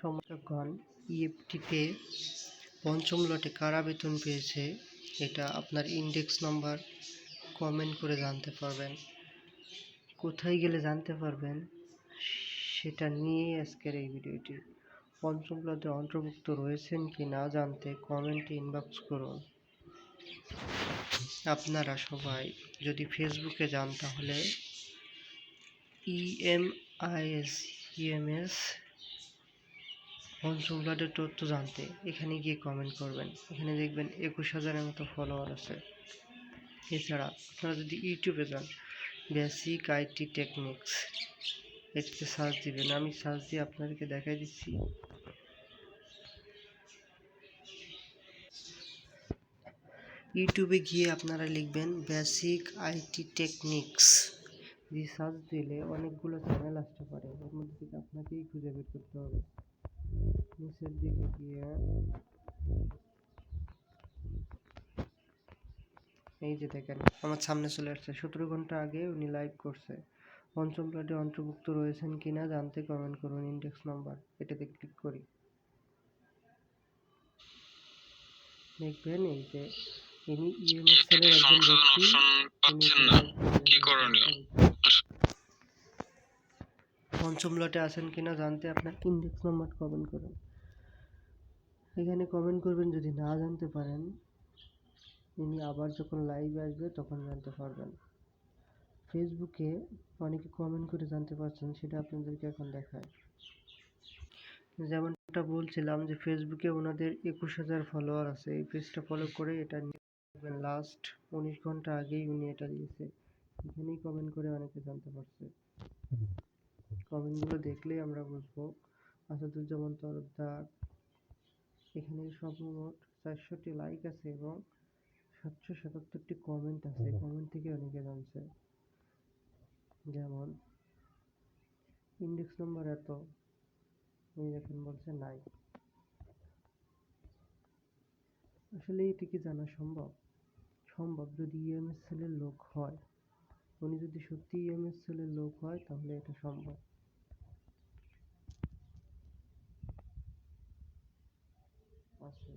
সমর্থকগণ ইএফটিতে পঞ্চম লটে কারা বেতন পেয়েছে, এটা আপনার ইন্ডেক্স নাম্বার কমেন্ট করে জানতে পারবেন। কোথায় গেলে জানতে পারবেন, সেটা নিয়েই আজকের এই ভিডিওটি। পঞ্চম লটে অন্তর্ভুক্ত রয়েছেন কি না জানতে কমেন্টে ইনবক্স করুন। আপনারা সবাই যদি ফেসবুকে যান তাহলে E ইএমআইএস ইএমএস লটের তথ্য জানতে এখানে গিয়ে কমেন্ট করবেন। এখানে দেখবেন একুশ হাজারের মতো ফলোয়ার আছে। এছাড়া আপনারা যদি ইউটিউবে যান বেসিক আইটি টেকনিক্স এটিতে সার্চ দিবেন। আমি সার্চ দিয়ে আপনাদেরকে দেখাই দিচ্ছি। ইউটিউবে গিয়ে আপনারা লিখবেন বেসিক আইটি টেকনিক্স দিয়ে সার্চ দিলে অনেকগুলো চ্যানেল আসতে পারে। এর মধ্যে থেকে আপনাকেই খুঁজে বের করতে হবে। নিচের দিকে গিয়ে এই যে দেখেন আমার সামনে চলে আসছে। সতেরো ঘণ্টা আগে উনি লাইভ করছে। পঞ্চম প্লাটে অন্তর্ভুক্ত রয়েছেন কিনা জানতে কমেন্ট করুন ইন্ডেক্স নাম্বার এটাতে ক্লিক করি। দেখবেন এই যে ইনি ইএমএস সেলের একজন ব্যক্তি তিনি পাচ্ছেন না। কি করণীয়? পঞ্চম লটে আছেন কিনা জানতে আপনার ইন্ডেক্স নাম্বার কমেন্ট করুন। এখানে কমেন্ট করবেন যদি না জানতে পারেন ইনি আবার যখন লাইভে আসবে তখন জানতে পারবেন। ফেসবুকে অনেকে কমেন্ট করে জানতে পারছেন সেটা আপনাদেরকে এখন দেখায়। যেমনটা বলছিলাম যে ফেসবুকে ওনাদের একুশ হাজার ফলোয়ার আছে। এই পেজটা ফলো করে এটা দেখবেন লাস্ট উনিশ ঘণ্টা আগেই উনি এটা দিয়েছে। এখানেই কমেন্ট করে অনেকে জানতে পারছে। কমেন্টগুলো দেখলেই আমরা বুঝব। আসাদুজ্জামান তরফদার এখানে সর্বমোট চারশোটি লাইক আছে এবং সাতশো সাতাত্তরটি কমেন্ট আছে। কমেন্ট থেকে অনেকে জানছে। যেমন ইন্ডেক্স নাম্বার এত উনি দেখেন বলছে নাই। আসলে এটি কি জানা সম্ভব? সম্ভব যদি ইএমএস সেলের লোক হয়। উনি যদি সত্যি ইএমএস সেলের লোক হয় তাহলে এটা সম্ভব আছে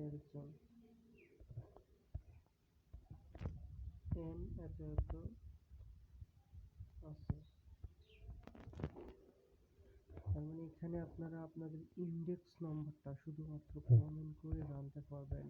একজন এত এত আছে তার মানে এখানে আপনারা আপনাদের ইন্ডেক্স নাম্বারটা শুধুমাত্র কমেন্ট করে জানতে পারবেন।